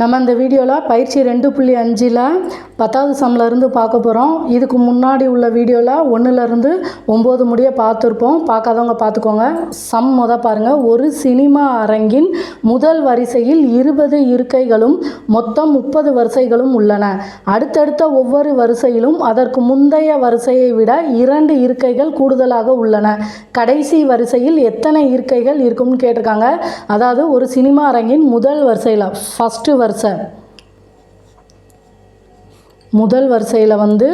நம்ம இந்த வீடியோவில் பயிற்சி ரெண்டு புள்ளி அஞ்சில் பத்தாவது சம்மில் பார்க்க போகிறோம் இதுக்கு முன்னாடி உள்ள வீடியோவில் ஒன்றுலேருந்து ஒம்பது முடிய பார்த்துருப்போம். பார்க்காதவங்க பார்த்துக்கோங்க. சம் முத பாருங்கள் ஒரு சினிமா அரங்கின் முதல் வரிசையில் இருபது இருக்கைகளும் மொத்தம் முப்பது வரிசைகளும் உள்ளன. அடுத்தடுத்த ஒவ்வொரு வரிசையிலும் அதற்கு முந்தைய வரிசையை விட இரண்டு இருக்கைகள் கூடுதலாக உள்ளன. கடைசி வரிசையில் எத்தனை இருக்கைகள் இருக்கும்னு கேட்டிருக்காங்க. அதாவது ஒரு சினிமா அரங்கின் முதல் வரிசையில் ஃபஸ்ட்டு வரிசை. முதல் வரிசையில் வந்து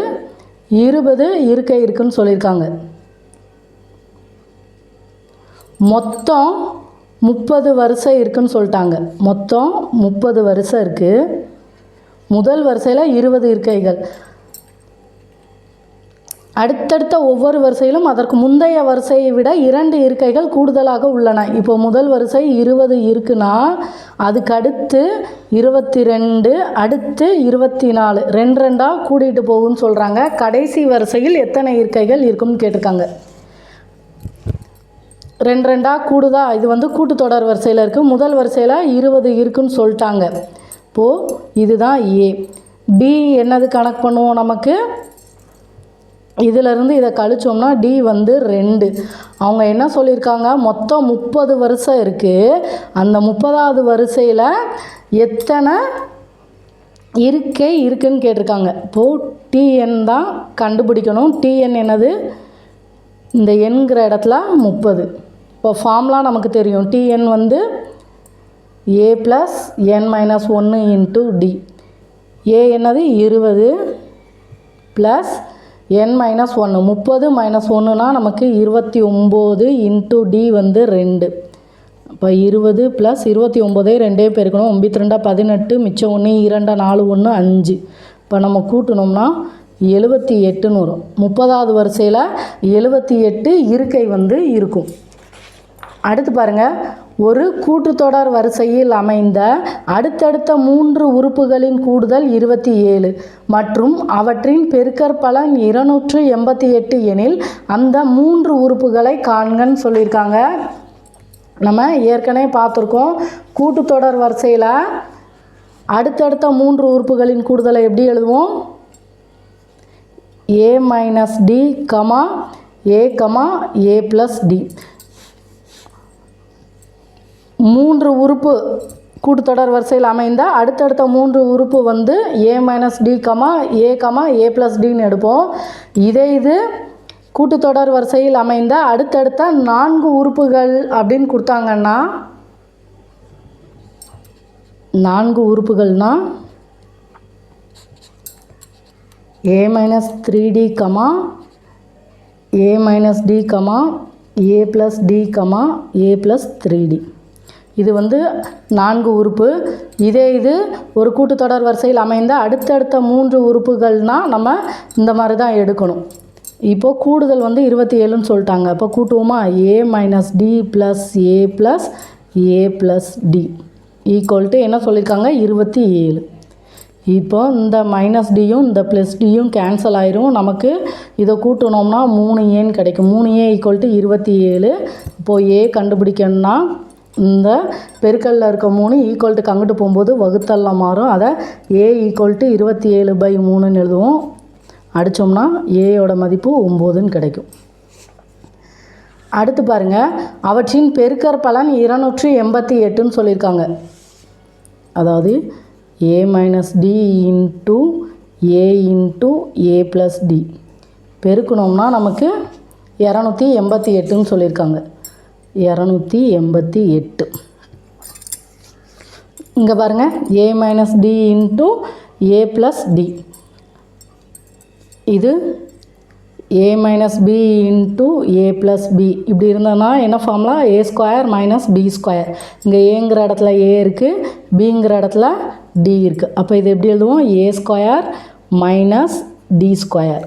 இருபது இருக்கை இருக்குன்னு சொல்லியிருக்காங்க. மொத்தம் முப்பது வரிசை இருக்குன்னு சொல்லிட்டாங்க. மொத்தம் முப்பது வரிசை இருக்குது முதல் வரிசையில் இருபது இருக்கைகள். அடுத்தடுத்த ஒவ்வொரு வரிசையிலும் அதற்கு முந்தைய வரிசையை விட இரண்டு இருக்கைகள் கூடுதலாக உள்ளன. இப்போ முதல் வரிசை இருபது இருக்குன்னா அதுக்கு அடுத்து இருபத்தி ரெண்டு அடுத்து இருபத்தி நாலு ரெண்டு ரெண்டாக கூட்டிகிட்டு போகும்னு சொல்கிறாங்க கடைசி வரிசையில் எத்தனை இருக்கைகள் இருக்கும்னு கேட்டிருக்காங்க. ரெண்டு ரெண்டாக கூடுதா? இது வந்து கூட்டுத்தொடர் வரிசையில் இருக்குது முதல் வரிசையில் இருபது இருக்குன்னு சொல்லிட்டாங்க. இப்போது இதுதான் ஏ டி என்னது கணக்கு பண்ணுவோம் நமக்கு? இதிலிருந்து இதை கழிச்சோம்னா டி வந்து ரெண்டு. அவங்க என்ன சொல்லியிருக்காங்க? மொத்தம் முப்பது வருஷம் இருக்குது அந்த முப்பதாவது வரிசையில் எத்தனை இருக்கை இருக்குன்னு கேட்டிருக்காங்க. இப்போது டிஎன் தான் கண்டுபிடிக்கணும். டிஎன் என்னது? இந்த எண்கிற இடத்துல முப்பது. இப்போ ஃபார்ம்லாம் நமக்கு தெரியும். டிஎன் வந்து ஏ ப்ளஸ் என் மைனஸ் ஒன்று இன்ட்டு டி ஏ என்னது? இருபது ப்ளஸ் என் மைனஸ் ஒன்று முப்பது மைனஸ் ஒன்றுனா நமக்கு இருபத்தி ஒம்பது இன்ட்டு டி வந்து ரெண்டு. இப்போ இருபது ப்ளஸ் இருபத்தி ஒம்போதே ரெண்டே பெருக்கணும். ஒம்பத்தி ரெண்டா பதினெட்டு மிச்சம் ஒன்று இரண்டா நாலு ஒன்று அஞ்சு. இப்போ நம்ம கூட்டினோம்னா எழுபத்தி எட்டுன்னு வரும். முப்பதாவது வரிசையில் எழுபத்தி எட்டு இருக்கை வந்து இருக்கும். அடுத்து பாருங்கள் ஒரு கூட்டுத்தொடர் வரிசையில் அமைந்த அடுத்தடுத்த மூன்று உறுப்புகளின் கூடுதல் இருபத்தி ஏழு. மற்றும் அவற்றின் பெருக்கற்பலன் இருநூற்று எண்பத்தி எட்டு எனில் அந்த மூன்று உறுப்புகளை காண்கன்னு சொல்லியிருக்காங்க. நம்ம ஏற்கனவே பார்த்துருக்கோம். கூட்டுத்தொடர் வரிசையில் அடுத்தடுத்த மூன்று உறுப்புகளின் கூடுதலை எப்படி எழுதுவோம்? A minus D comma A comma A plus D மூன்று உறுப்பு கூட்டுத்தொடர் வரிசையில் அமைந்த அடுத்தடுத்த மூன்று உறுப்பு வந்து A minus D comma A comma A plus டின்னு எடுப்போம். இதே இது கூட்டுத்தொடர் வரிசையில் அமைந்த அடுத்தடுத்த நான்கு உறுப்புகள் அப்படின்னு கொடுத்தாங்கன்னா நான்கு உறுப்புகள்னா A minus three D comma A minus D comma A plus D comma A plus three D இது வந்து நான்கு உறுப்பு. இதே இது ஒரு கூட்டுத்தொடர் வரிசையில் அமைந்த அடுத்தடுத்த மூன்று உறுப்புகள்னால் நம்ம இந்த மாதிரி தான் எடுக்கணும். இப்போது கூடுதல் வந்து இருபத்தி ஏழுன்னு சொல்லிட்டாங்க. அப்போ கூட்டுவோமா? A minus D plus A plus A plus D equal to என்ன சொல்லியிருக்காங்க? இருபத்தி ஏழு இப்போ இந்த மைனஸ் டியும் இந்த ப்ளஸ் டியும் கேன்சல் ஆயிரும். நமக்கு இதை கூட்டணும்னா மூணு ஏன்னு கிடைக்கும். மூணு ஏ ஈக்குவல் டு இருபத்தி ஏழு இப்போது ஏ கண்டுபிடிக்கணும்னா இந்த பெருக்கல்ல இருக்க மூணு ஈக்குவல்ட்டுக்கு அங்கிட்டு போகும்போது வகுத்தல்லாம் மாறும். அதை ஏ ஈக்குவல் டு இருபத்தி ஏழு பை மூணுன்னு எழுதுவோம். அடித்தோம்னா ஏயோட மதிப்பு ஒம்போதுன்னு கிடைக்கும். அடுத்து பாருங்கள் அவற்றின் பெருக்கற் பலன் இருநூற்றி எண்பத்தி எட்டுன்னு சொல்லியிருக்காங்க. அதாவது A minus D into A into A plus D பெருக்கணும்னா நமக்கு இரநூத்தி எண்பத்தி எட்டுன்னு சொல்லியிருக்காங்க. இரநூத்தி எண்பத்தி எட்டு. இங்கே பாருங்கள் A minus D into A plus D இது A minus B into A plus B இப்படி இருந்ததுன்னா என்ன ஃபார்ம்லாம் A square minus B square இங்கே ஏங்கிற இடத்துல ஏ இருக்குது பிங்கிற இடத்துல டி இருக்குது அப்போ இது எப்படி எழுதுவோம்? A square minus D square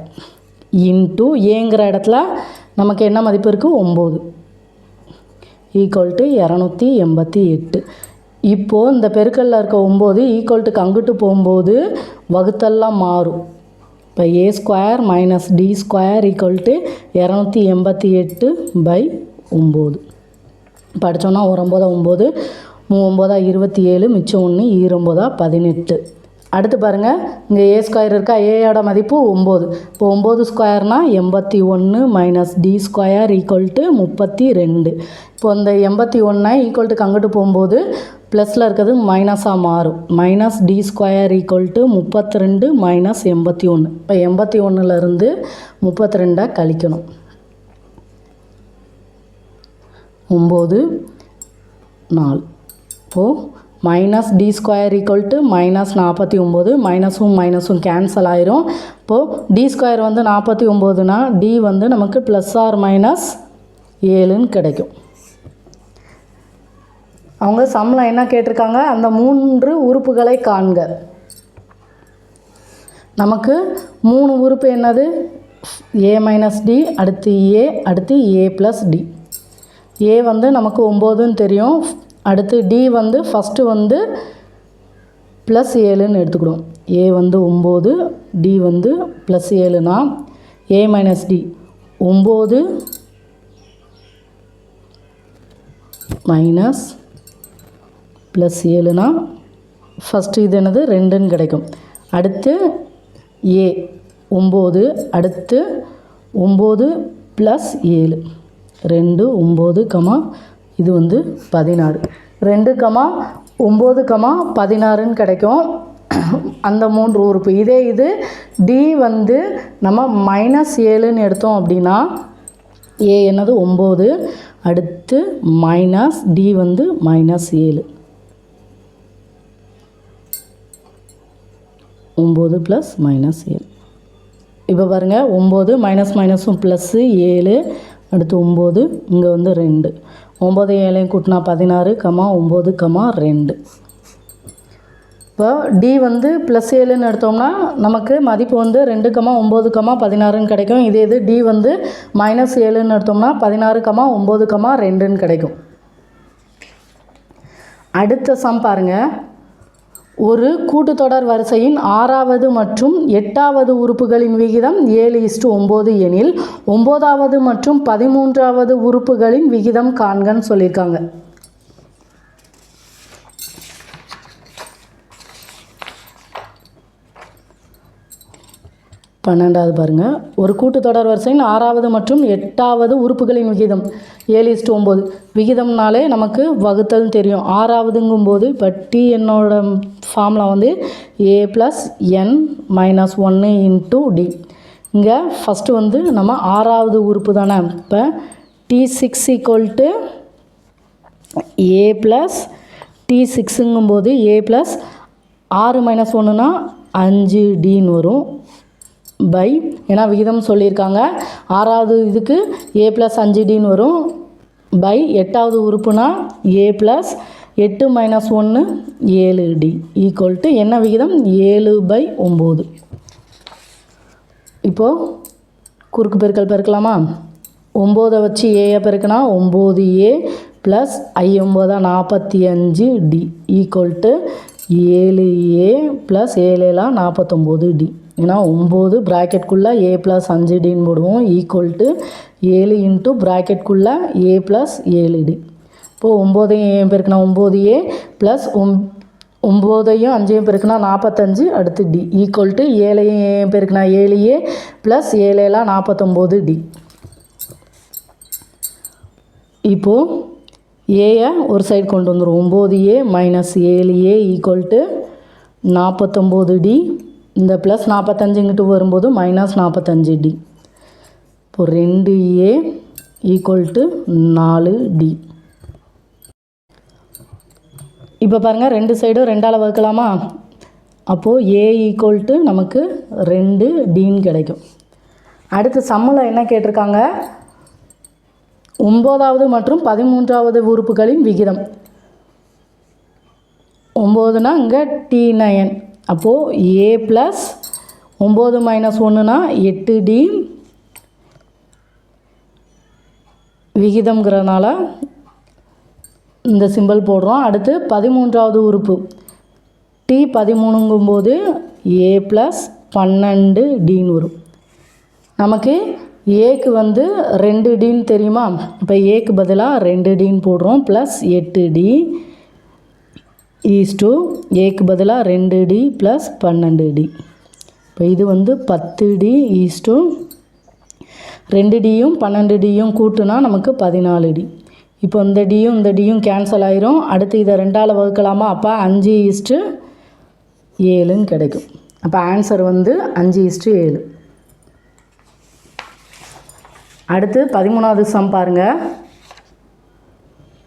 into ஏங்கிற இடத்துல நமக்கு என்ன மதிப்பு இருக்குது ஒம்பது ஈக்குவல் டு இரநூத்தி எண்பத்தி எட்டு. இப்போது இந்த பெருக்கல்ல இருக்க ஒம்பது ஈக்குவல்ட்டுக்கு அங்கிட்டு போகும்போது வகுத்தெல்லாம் மாறும். இப்போ A square minus D square equal to இரநூத்தி எண்பத்தி எட்டு பை ஒம்பது. படித்தோன்னா ஒரு ஒம்பது மூ மூவொம்போதா இருபத்தி ஏழு மிச்சம் ஒன்று ஈரொம்போதா பதினெட்டு. அடுத்து பாருங்கள் இங்கே ஏ ஸ்கொயர் இருக்கா? ஏயோட மதிப்பு ஒம்பது. இப்போ ஒம்பது ஸ்கொயர்னால் எண்பத்தி ஒன்று minus D square equal to முப்பத்தி ரெண்டு. இப்போ இந்த எண்பத்தி ஒன்றை ஈக்குவல் டுக்கு அங்கிட்டு போகும்போது ப்ளஸில் இருக்கிறது மைனஸாக மாறும். Minus D square equal to முப்பத்தி ரெண்டு மைனஸ் எண்பத்தி ஒன்று இப்போ எண்பத்தி ஒன்றுலேருந்து முப்பத்தி ரெண்டை கழிக்கணும். ஒம்பது நாலு. இப்போது minus D square equal to minus நாற்பத்தி ஒம்பது மைனஸும் மைனஸும் கேன்சல் ஆயிரும். இப்போது டி ஸ்கொயர் வந்து நாற்பத்தி ஒம்போதுனா டி வந்து நமக்கு ப்ளஸ் ஆர் மைனஸ் ஏழுன்னு கிடைக்கும். அவங்க சம்மில் என்ன கேட்டிருக்காங்க? அந்த மூன்று உறுப்புகளை காண்க. நமக்கு மூணு உறுப்பு என்னது? ஏ மைனஸ் டி அடுத்து ஏ அடுத்து ஏ ப்ளஸ் டி ஏ வந்து நமக்கு ஒம்போதுன்னு தெரியும். அடுத்து டி வந்து ஃபஸ்ட்டு வந்து ப்ளஸ் ஏழுன்னு எடுத்துக்கிடுவோம். ஏ வந்து ஒம்பது டி வந்து ப்ளஸ் ஏழுனா ஏ மைனஸ் டி ஒம்பது மைனஸ் ப்ளஸ் ஏழுனா ஃபஸ்ட்டு இது என்னது? ரெண்டுன்னு கிடைக்கும். அடுத்து ஏ ஒம்பது அடுத்து ஒம்பது ப்ளஸ் ஏழு. ரெண்டு ஒம்பது கமா இது வந்து பதினாறு. ரெண்டு கமா ஒம்பது கமா பதினாறுன்னு கிடைக்கும். அந்த மூன்று உறுப்பு. இதே இது டி வந்து நம்ம மைனஸ் ஏழுன்னு எடுத்தோம் அப்படின்னா ஏ என்னது ஒம்பது அடுத்து மைனஸ் டி வந்து மைனஸ் ஏழு. ஒம்பது ப்ளஸ் மைனஸ் ஏழு. இப்போ பாருங்கள் ஒம்பது மைனஸ் மைனஸும் ப்ளஸ்ஸு ஏழு அடுத்து ஒம்பது இங்கே வந்து ரெண்டு. ஒம்பது ஏழையும் கூட்டினா பதினாறு கமா ஒம்பது கமா ரெண்டு. இப்போ டி வந்து ப்ளஸ் ஏழுன்னு எடுத்தோம்னா நமக்கு மதிப்பு வந்து ரெண்டு கமா ஒம்பது கமா பதினாறுன்னு கிடைக்கும். இதே இது டி வந்து மைனஸ் ஏழுன்னு எடுத்தோம்னா பதினாறு கமா ஒம்பது கமா ரெண்டுன்னு கிடைக்கும். அடுத்த சம் பாருங்கள் ஒரு கூட்டுத்தொடர் வரிசையின் ஆறாவது மற்றும் எட்டாவது உறுப்புகளின் விகிதம் ஏழு இஸ்டு ஒம்பது எனில் ஒம்போதாவது மற்றும் பதிமூன்றாவது உறுப்புகளின் விகிதம் காண்கன்னு சொல்லியிருக்காங்க பன்னெண்டாவது பாருங்கள் ஒரு கூட்டுத்தொடர் வரிசையின் ஆறாவது மற்றும் எட்டாவது உறுப்புகளின் விகிதம். ஏழு இஸ்ட்டு ஒம்பது விகிதம்னாலே நமக்கு வகுத்தல் தெரியும். ஆறாவதுங்கும்போது இப்போ டி என்னோட ஃபார்முலா வந்து ஏ ப்ளஸ் என் மைனஸ் ஒன்று இன்ட்டு டி இங்கே ஃபஸ்ட்டு வந்து நம்ம ஆறாவது உறுப்பு தானே. இப்போ D six equal to A plus D சிக்ஸுங்கும்போது A plus ஆறு மைனஸ் ஒன்றுனா அஞ்சு டின்னு வரும். பை. ஏன்னா விகிதம் சொல்லியிருக்காங்க. ஆறாவது இதுக்கு ஏ ப்ளஸ் அஞ்சு டின்னு வரும். பை. எட்டாவது உறுப்புனா ஏ ப்ளஸ் எட்டு மைனஸ் ஒன்று ஏழு டி ஈக்குவல் டு என்ன விகிதம்? ஏழு பை ஒம்பது. இப்போது குறுக்கு பெருக்கல் பெருக்கலாமா? ஒம்போதை வச்சு ஏயை பெருக்கினா ஒம்பது ஏ ப்ளஸ் ஐ ஒம்போதா நாற்பத்தி அஞ்சு டி ஈக்குவல் டு ஏழு ஏ ப்ளஸ் ஏழேலாம் நாற்பத்தொம்போது டி ஏன்னா ஒம்பது ப்ராக்கெட்குள்ளே ஏ ப்ளஸ் அஞ்சு டின்னு போடுவோம். ஈக்குவல் டு ஏழு இன்ட்டு ப்ராக்கெட்குள்ளே ஏ ப்ளஸ் ஏழு டி இப்போது ஒம்போதையும் ஏன் பெருக்குனா ஒம்பது ஏ ப்ளஸ் ஒம் ஒம்போதையும் அஞ்சையும் பெருக்குனா நாற்பத்தஞ்சு அடுத்து டி ஈக்குவல் டு ஏழையும் ஏன் பெருக்கினா ஏழு ஏ ப்ளஸ் ஏழேலாம் நாற்பத்தொம்போது டி இப்போது ஏயை ஒரு சைடு கொண்டு வந்துடும் ஒம்பது ஏ மைனஸ் ஏழு ஏ ஈக்குவல் டு நாற்பத்தொம்போது டி இந்த ப்ளஸ் நாற்பத்தஞ்சுங்கிட்டு வரும்போது மைனஸ் நாற்பத்தஞ்சு டி இப்போ ரெண்டு ஏ ஈக்குவல் டு நாலு டி இப்போ பாருங்கள் ரெண்டு சைடும் ரெண்டால் வகுக்கலாமா? அப்போது ஏ ஈக்குவல் டு நமக்கு ரெண்டு டின்னு கிடைக்கும். அடுத்து சம்மில் என்ன கேட்டிருக்காங்க? ஒம்போதாவது மற்றும் பதிமூன்றாவது உறுப்புகளின் விகிதம். ஒம்போதுனா இங்கே டி நயன் அப்போது ஏ ப்ளஸ் ஒம்பது மைனஸ் ஒன்றுனா எட்டு டி விகிதம்ங்கிறதுனால இந்த சிம்பிள் போடுறோம். அடுத்து பதிமூன்றாவது உறுப்பு. டி பதிமூணுங்கும்போது ஏ ப்ளஸ் பன்னெண்டு டின்னு வரும். நமக்கு ஏக்கு வந்து ரெண்டு டின்னு தெரியுமா? இப்போ ஏக்கு பதிலாக ரெண்டு டின்னு போடுறோம். ப்ளஸ் எட்டு டி ஈஸ்டு ஏக்கு பதிலாக ரெண்டு டி ப்ளஸ் பன்னெண்டு டி. இப்போ இது வந்து பத்து டி ஈஸ்டு ரெண்டு டியும் பன்னெண்டு டியும் கூட்டுனா நமக்கு பதினாலு டி. இப்போ இந்த டியும் இந்த டியும் கேன்சல் ஆயிரும். அடுத்து இதை ரெண்டால் வகுக்கலாமா? அப்போ அஞ்சு ஈஸ்ட்டு ஏழுன்னு கிடைக்கும். அப்போ ஆன்சர் வந்து அஞ்சு ஈஸ்ட்டு ஏழு. அடுத்து பதிமூணாவது சம் பாருங்கள்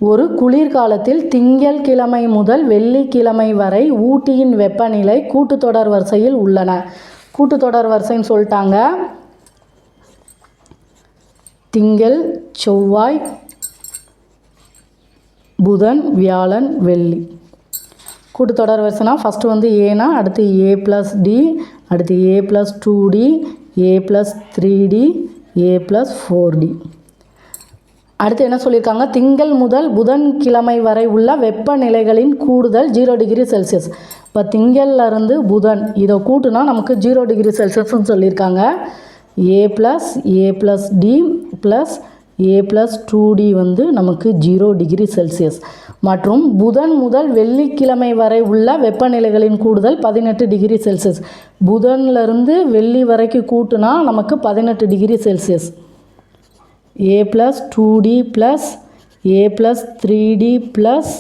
ஒரு குளிர்காலத்தில் திங்கள் கிழமை முதல் வெள்ளிக்கிழமை வரை ஊட்டியின் வெப்பநிலை கூட்டுத்தொடர் வரிசையில் உள்ளன. கூட்டுத்தொடர் வரிசைன்னு சொல்லிட்டாங்க. திங்கள் செவ்வாய் புதன் வியாழன் வெள்ளி. கூட்டுத்தொடர் வரிசைனா ஃபஸ்ட்டு வந்து ஏனா அடுத்து ஏ ப்ளஸ் டி அடுத்து A plus two D A plus three D A plus four D அடுத்து என்ன சொல்லியிருக்காங்க? திங்கள் முதல் புதன் கிழமை வரை உள்ள வெப்பநிலைகளின் கூடுதல் ஜீரோ டிகிரி செல்சியஸ் இப்போ திங்கள்லேருந்து புதன் இதை கூட்டுனா நமக்கு ஜீரோ டிகிரி செல்சியஸ்ன்னு சொல்லியிருக்காங்க. A plus A plus D plus A plus two D வந்து நமக்கு ஜீரோ டிகிரி செல்சியஸ் மற்றும் புதன் முதல் வெள்ளிக்கிழமை வரை உள்ள வெப்பநிலைகளின் கூடுதல் பதினெட்டு டிகிரி செல்சியஸ் புதன்லேருந்து வெள்ளி வரைக்கும் கூட்டுனா நமக்கு பதினெட்டு degree Celsius A plus two D plus A plus three D plus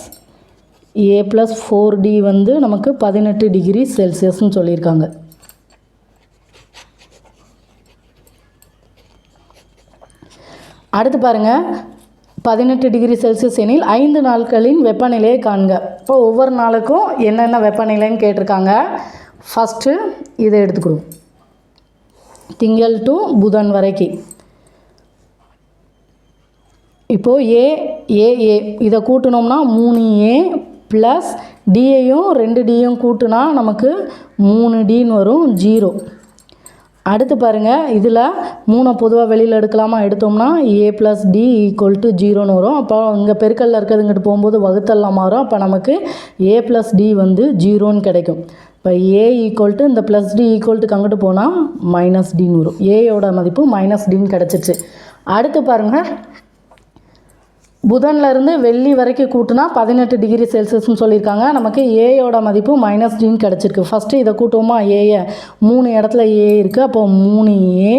A plus four D வந்து நமக்கு பதினெட்டு டிகிரி செல்சியஸ்னு சொல்லியிருக்காங்க. அடுத்து பாருங்கள் பதினெட்டு டிகிரி செல்சியஸ் எனில் ஐந்து நாட்களின் வெப்பநிலையை காண்க. இப்போ ஒவ்வொரு நாளுக்கும் என்னென்ன வெப்பநிலைன்னு கேட்டிருக்காங்க. ஃபஸ்ட்டு இதை எடுத்துக்கிடுவோம். திங்கள் டு புதன் வரைக்கும் இப்போது ஏ ஏஏ இதை கூட்டினோம்னா மூணு ஏ ப்ளஸ் டியையும் ரெண்டு டியும் கூட்டினா நமக்கு மூணு டின்னு வரும் ஜீரோ அடுத்து பாருங்கள் இதில் மூணை பொதுவாக வெளியில் எடுக்கலாமா? எடுத்தோம்னா A plus D equal to ஜீரோன்னு வரும். அப்போ இங்கே பெருக்கல்ல இருக்கிறதுங்கிட்டு போகும்போது வகுத்தல்லாம் மாறும். அப்போ நமக்கு ஏ ப்ளஸ் டி வந்து ஜீரோன்னு கிடைக்கும். இப்போ ஏ ஈக்குவல் டு இந்த ப்ளஸ் டி ஈக்குவல் டு அங்கிட்டு போனால் மைனஸ் டின்னு வரும். ஏயோட மதிப்பு மைனஸ் டின்னு கிடச்சிச்சு அடுத்து பாருங்கள் புதன்ல இருந்து வெள்ளி வரைக்கும் கூட்டினா பதினெட்டு டிகிரி செல்சியஸ்னு சொல்லியிருக்காங்க. நமக்கு ஏயோட மதிப்பு மைனஸ் டின்னு கிடச்சிருக்கு. ஃபஸ்ட்டு இதை கூட்டுவோமா? ஏயை மூணு இடத்துல ஏ இருக்குது அப்போ மூணு ஏ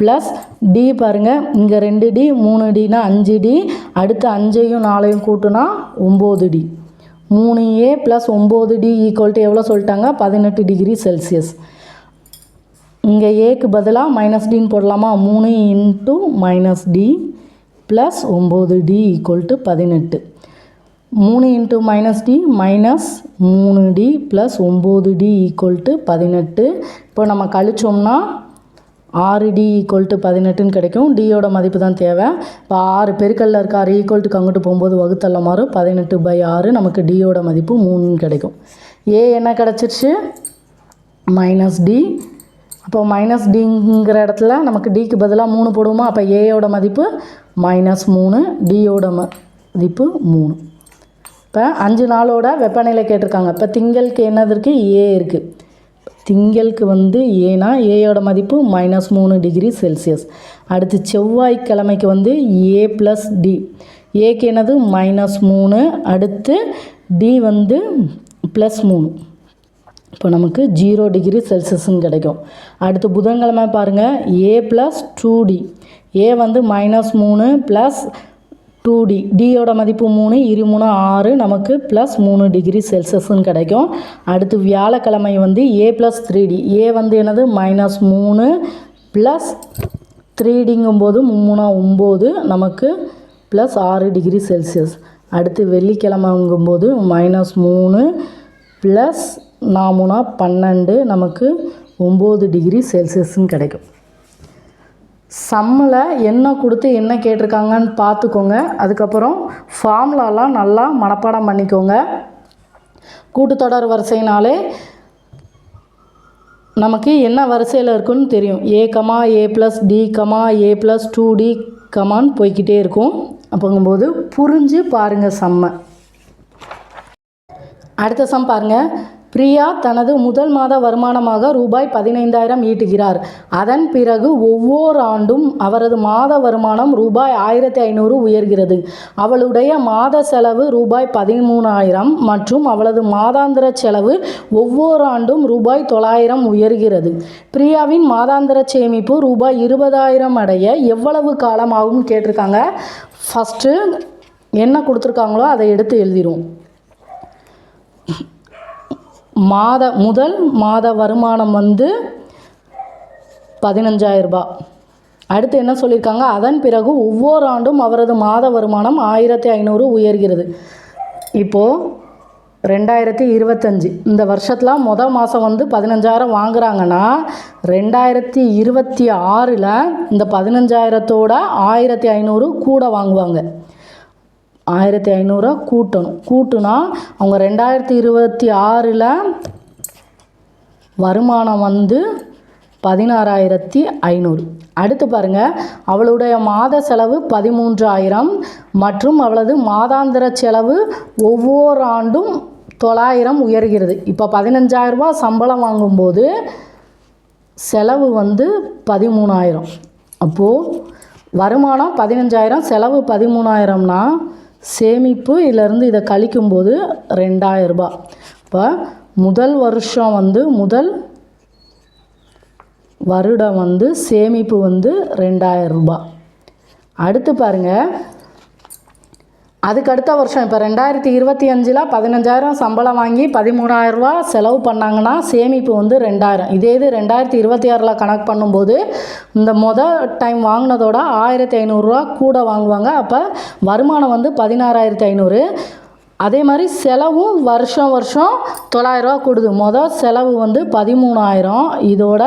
ப்ளஸ் டி பாருங்கள் இங்கே ரெண்டு டி மூணு டினா அஞ்சு டி அடுத்து அஞ்சையும் நாலையும் கூட்டினா ஒம்பது டி மூணு ஏ ப்ளஸ் ஒம்பது டி ஈக்குவல் டு எவ்வளோ சொல்லிட்டாங்க? பதினெட்டு டிகிரி செல்சியஸ். இங்கே ஏக்கு பதிலாக மைனஸ் டின்னு போடலாமா? மூணு இன்ட்டு மைனஸ் டி ப்ளஸ் ஒம்பது டி ஈக்குவல் டு பதினெட்டு. மூணு இன்ட்டு மைனஸ் டி மைனஸ் மூணு டி ப்ளஸ் ஒம்பது டி ஈக்குவல் டு பதினெட்டு. இப்போ நம்ம கழிச்சோம்னா ஆறு டி ஈக்குவல் டு பதினெட்டுன்னு கிடைக்கும். டியோட மதிப்பு தான் தேவை. இப்போ ஆறு பெருக்கல்ல இருக்க ஆறு ஈக்குவல் டு அங்கிட்டு போகும்போது வகுத்தல்ல மாறும் பதினெட்டு பை ஆறு நமக்கு டியோட மதிப்பு மூணுன்னு கிடைக்கும். ஏ என்ன கிடச்சிருச்சு? மைனஸ் டி அப்போ மைனஸ் டிங்கிற இடத்துல நமக்கு டிக்கு பதிலாக மூணு போடுவோமா? அப்போ ஏயோட மதிப்பு மைனஸ் மூணு டியோட மதிப்பு மூணு. இப்போ அஞ்சு நாளோட வெப்பநிலை கேட்டிருக்காங்க. இப்போ திங்களுக்கு என்னது இருக்குது ஏ இருக்குது திங்களுக்கு வந்து ஏனா ஏயோட மதிப்பு மைனஸ் மூணு டிகிரி செல்சியஸ் அடுத்து செவ்வாய்க்கிழமைக்கு வந்து ஏ ப்ளஸ் டி ஏக்கு என்னது? மைனஸ் மூணு. அடுத்து டி வந்து ப்ளஸ் மூணு. இப்போ நமக்கு ஜீரோ டிகிரி செல்சியஸும் கிடைக்கும். அடுத்து புதன்கிழமை பாருங்கள் a plus two d a வந்து மைனஸ் மூணு ப்ளஸ் டூ டி டியோட மதிப்பு மூணு இரு மூணு ஆறு நமக்கு ப்ளஸ் மூணு டிகிரி செல்சியஸ்னு கிடைக்கும். அடுத்து வியாழக்கிழமை வந்து a plus three d a வந்து என்னது? மைனஸ் மூணு ப்ளஸ் த்ரீ டிங்கும்போது மூணா ஒம்பது நமக்கு ப்ளஸ் ஆறு டிகிரி செல்சியஸ். அடுத்து வெள்ளிக்கிழமைங்கும்போது மைனஸ் மூணு ப்ளஸ் நாமுனா பன்னெண்டு நமக்கு ஒம்பது டிகிரி செல்சியஸ்ன்னு கிடைக்கும். சம்மில் என்ன கொடுத்து என்ன கேட்டிருக்காங்கன்னு பார்த்துக்கோங்க. அதுக்கப்புறம் ஃபார்முலாலாம் நல்லா மனப்பாடம் பண்ணிக்கோங்க. கூட்டுத்தொடர் வரிசைனாலே நமக்கு என்ன வரிசையில் இருக்குன்னு தெரியும். A comma a plus d comma a plus two d கமான்னு போய்க்கிட்டே இருக்கும். அப்போங்கும்போது புரிஞ்சு பாருங்கள் செம்ம. அடுத்த சம் பாருங்கள் பிரியா தனது முதல் மாத வருமானமாக ரூபாய் பதினைந்தாயிரம் ஈட்டுகிறார். அதன் பிறகு ஒவ்வொரு ஆண்டும் அவரது மாத வருமானம் ரூபாய் ஆயிரத்தி ஐநூறு உயர்கிறது. அவளுடைய மாத செலவு ரூபாய் பதிமூணாயிரம் மற்றும் அவளது மாதாந்திர செலவு ஒவ்வொரு ஆண்டும் ரூபாய் தொள்ளாயிரம் உயர்கிறது. பிரியாவின் மாதாந்திர சேமிப்பு ரூபாய் இருபதாயிரம் அடைய எவ்வளவு காலம் ஆகும் கேட்டிருக்காங்க. ஃபஸ்ட்டு என்ன கொடுத்துருக்காங்களோ அதை எடுத்து எழுதிரும். மாத முதல் மாத வருமானம் வந்து பதினஞ்சாயிரரூபா அடுத்து என்ன சொல்லியிருக்காங்க? அதன் பிறகு ஒவ்வொரு ஆண்டும் அவரது மாத வருமானம் ஆயிரத்தி ஐநூறு உயர்கிறது. இப்போது ரெண்டாயிரத்தி இருபத்தஞ்சி. இந்த வருஷத்தில் மொதல் மாதம் வந்து பதினஞ்சாயிரம் வாங்குறாங்கன்னா ரெண்டாயிரத்தி இருபத்தி ஆறில் இந்த பதினஞ்சாயிரத்தோட ஆயிரத்தி ஐநூறு கூட வாங்குவாங்க. ஆயிரத்தி ஐநூறுரூவா கூட்டணும். கூட்டுனா அவங்க ரெண்டாயிரத்தி இருபத்தி ஆறில் வருமானம் வந்து பதினாறாயிரத்தி ஐநூறு. அடுத்து பாருங்கள் அவளுடைய மாத செலவு பதிமூன்றாயிரம் மற்றும் அவளது மாதாந்திர செலவு ஒவ்வொரு ஆண்டும் தொள்ளாயிரம் உயர்கிறது. இப்போ பதினஞ்சாயிரரூபா சம்பளம் வாங்கும்போது செலவு வந்து பதிமூணாயிரம். அப்போது வருமானம் பதினஞ்சாயிரம் செலவு பதிமூணாயிரம்னா சேமிப்பு இதிலேருந்து இதை கழிக்கும்போது ரெண்டாயிரரூபா இப்போ முதல் வருஷம் வந்து முதல் வருடம் வந்து சேமிப்பு வந்து ரெண்டாயிரம் ரூபாய். அடுத்து பாருங்கள் அதுக்கு அடுத்த வருஷம் இப்போ ரெண்டாயிரத்தி இருபத்தி அஞ்சில் பதினஞ்சாயிரம் சம்பளம் வாங்கி பதிமூணாயிரரூவா செலவு பண்ணாங்கன்னா சேமிப்பு வந்து ரெண்டாயிரம். இதே இது ரெண்டாயிரத்தி இருபத்தி ஆறில் கணக்கு பண்ணும்போது இந்த மொதல் டைம் வாங்கினதோட ஆயிரத்தி ஐநூறுரூவா கூட வாங்குவாங்க. அப்போ வருமானம் வந்து பதினாறாயிரத்தி ஐநூறு. அதே மாதிரி செலவும் வருஷம் வருஷம் தொள்ளாயிரரூவா கூடுது. மொதல் செலவு வந்து பதிமூணாயிரம். இதோட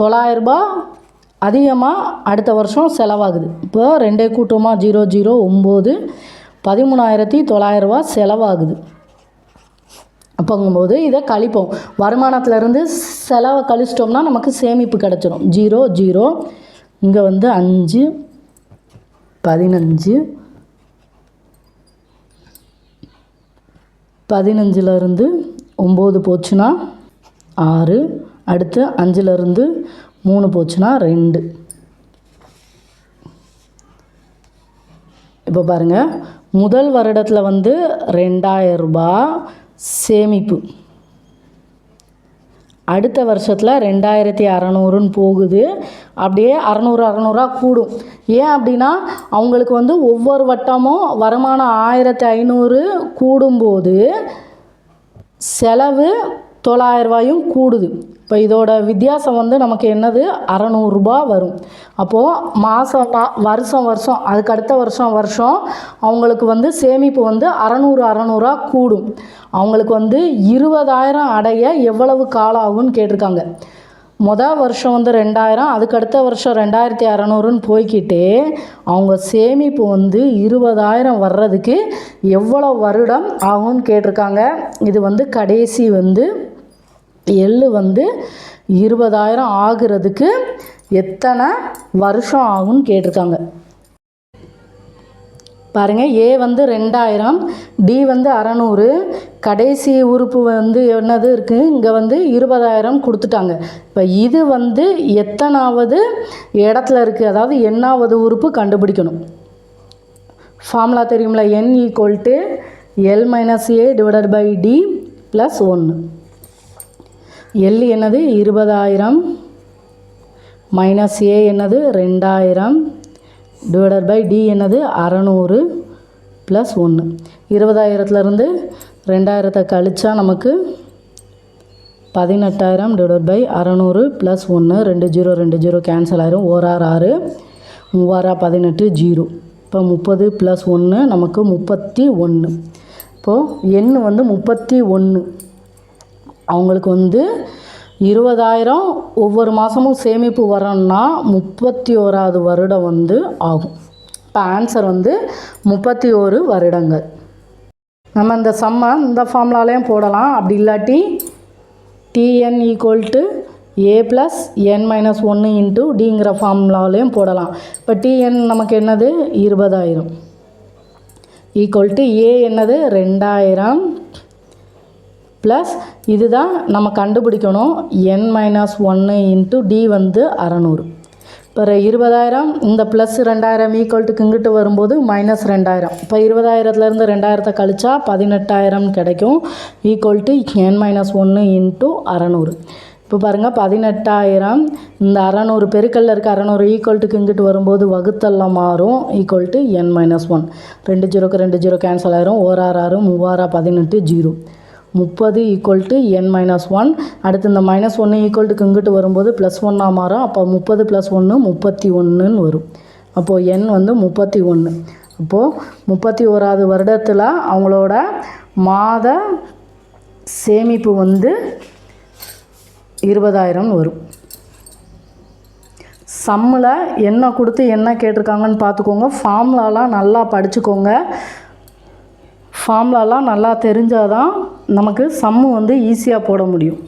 தொள்ளாயிரரூபா அதிகமாக அடுத்த வருஷம் செலவாகுது. இப்போ ரெண்டே கூட்டமாக ஜீரோ ஜீரோ ஒம்பது. பதிமூணாயிரத்தி தொள்ளாயிரரூவா செலவாகுது. அப்போங்கும்போது இதை கழிப்போம். வருமானத்துலேருந்து செலவை கழிச்சிட்டோம்னா நமக்கு சேமிப்பு கிடச்சிரும். ஜீரோ ஜீரோ இங்கே வந்து அஞ்சு பதினஞ்சு பதினஞ்சிலருந்து ஒம்பது போச்சுன்னா ஆறு அடுத்து அஞ்சுலேருந்து மூணு போச்சுன்னா ரெண்டு. இப்போ பாருங்கள் முதல் வருடத்தில் வந்து ரெண்டாயிரம் ரூபாய் சேமிப்பு. அடுத்த வருஷத்தில் ரெண்டாயிரத்தி அறநூறுன்னு போகுது. அப்படியே அறநூறு அறநூறுவா கூடும். ஏன் அப்படின்னா அவங்களுக்கு வந்து ஒவ்வொரு வட்டமும் வருமானம் ஆயிரத்தி ஐநூறு கூடும்போது செலவு தொள்ளாயிரம் ரூபாயும் கூடுது. இப்போ இதோட வித்தியாசம் வந்து நமக்கு என்னது? அறநூறுரூபா வரும். அப்போது மாதம் வருஷம் வருஷம் அதுக்கு அடுத்த வருஷம் வருஷம் அவங்களுக்கு வந்து சேமிப்பு வந்து அறநூறு அறநூறா கூடும். அவங்களுக்கு வந்து இருபதாயிரம் அடைய எவ்வளவு காலம் ஆகும்னு கேட்டிருக்காங்க. மொதல் வருஷம் வந்து ரெண்டாயிரம் அதுக்கு அடுத்த வருஷம் ரெண்டாயிரத்தி அறநூறுன்னு போய்க்கிட்டே அவங்க சேமிப்பு வந்து இருபதாயிரம் வர்றதுக்கு எவ்வளோ வருடம் ஆகும்னு கேட்டிருக்காங்க. இது வந்து கடைசி வந்து எள்ளு வந்து இருபதாயிரம் ஆகுறதுக்கு எத்தனை வருஷம் ஆகும்னு கேட்டிருக்காங்க. பாருங்கள் ஏ வந்து ரெண்டாயிரம் டி வந்து அறநூறு கடைசி உறுப்பு வந்து என்னது இருக்குது இங்கே வந்து இருபதாயிரம் கொடுத்துட்டாங்க. இப்போ இது வந்து எத்தனாவது இடத்துல இருக்குது அதாவது என்னாவது உறுப்பு கண்டுபிடிக்கணும். ஃபார்முலா தெரியுங்களா n equal to l minus a divided by d plus ஒன்று எல் என்னது? இருபதாயிரம். மைனஸ் ஏ என்னது? ரெண்டாயிரம். டிவைடட் பை டி என்னது? அறநூறு ப்ளஸ் ஒன்று இருபதாயிரத்துலேருந்து ரெண்டாயிரத்தை கழித்தா நமக்கு பதினெட்டாயிரம் டிவைடட் பை அறநூறு ப்ளஸ் ஒன்று ரெண்டு ஜீரோ ரெண்டு ஜீரோ கேன்சல் ஆயிரும். ஓராறு ஆறு மூவாரா பதினெட்டு ஜீரோ. இப்போ முப்பது ப்ளஸ் ஒன்று நமக்கு முப்பத்தி ஒன்று இப்போது எண் வந்து முப்பத்தி ஒன்று அவங்களுக்கு வந்து இருபதாயிரம் ஒவ்வொரு மாதமும் சேமிப்பு வரணும்னா முப்பத்தி ஓராவது வருடம் வந்து ஆகும். இப்போ ஆன்சர் வந்து முப்பத்தி ஒரு வருடங்கள். நம்ம இந்த சம்மை இந்த ஃபார்முலாலையும் போடலாம். அப்படி இல்லாட்டி tn equal to a plus n minus ஒன்று இன்ட்டு டிங்கிற ஃபார்முலாலையும் போடலாம். இப்போ டிஎன் நமக்கு என்னது? இருபதாயிரம். ஈக்குவல் டு ஏ என்னது? ரெண்டாயிரம். ப்ளஸ் இதுதான் நம்ம கண்டுபிடிக்கணும். என் மைனஸ் ஒன்று இன்ட்டு டி வந்து அறநூறு. இப்போ இருபதாயிரம் இந்த ப்ளஸ் ரெண்டாயிரம் ஈக்குவல்ட்டுக்கு இங்கிட்டு வரும்போது மைனஸ் ரெண்டாயிரம் இப்போ இருபதாயிரத்துலேருந்து ரெண்டாயிரத்தை கழிச்சா பதினெட்டாயிரம் கிடைக்கும். ஈக்குவல் டு என் மைனஸ் ஒன்று இன்ட்டு அறநூறு. இப்போ பாருங்கள் பதினெட்டாயிரம் இந்த அறநூறு பெருக்கல்ல இருக்க அறநூறு ஈக்குவல்ட்டுக்கு இங்கிட்டு வரும்போது வகுத்தெல்லாம் மாறும். Equal to n minus one ரெண்டு ஜீரோக்கு ரெண்டு ஜீரோ கேன்சல் ஆயிரும். ஓராறு ஆறு மூவாரா பதினெட்டு ஜீரோ முப்பது equal to n minus one அடுத்து இந்த மைனஸ் ஒன்று ஈக்குவல்ட்டுக்கு இங்கிட்டு வரும்போது ப்ளஸ் ஒன்னாக மாறும். அப்போ முப்பது ப்ளஸ் ஒன்று முப்பத்தி ஒன்றுன்னு வரும். அப்போது எண் வந்து முப்பத்தி ஒன்று அப்போது முப்பத்தி ஓராவது வருடத்தில் அவங்களோட மாத சேமிப்பு வந்து இருபதாயிரம் வரும். சம்மில் என்ன கொடுத்து என்ன கேட்டிருக்காங்கன்னு பார்த்துக்கோங்க. ஃபார்முலாலாம் நல்லா படிச்சுக்கோங்க. ஃபார்முலாலாம் நல்லா தெரிஞ்சால் தான் நமக்கு சம்மு வந்து ஈஸியாக போட முடியும்.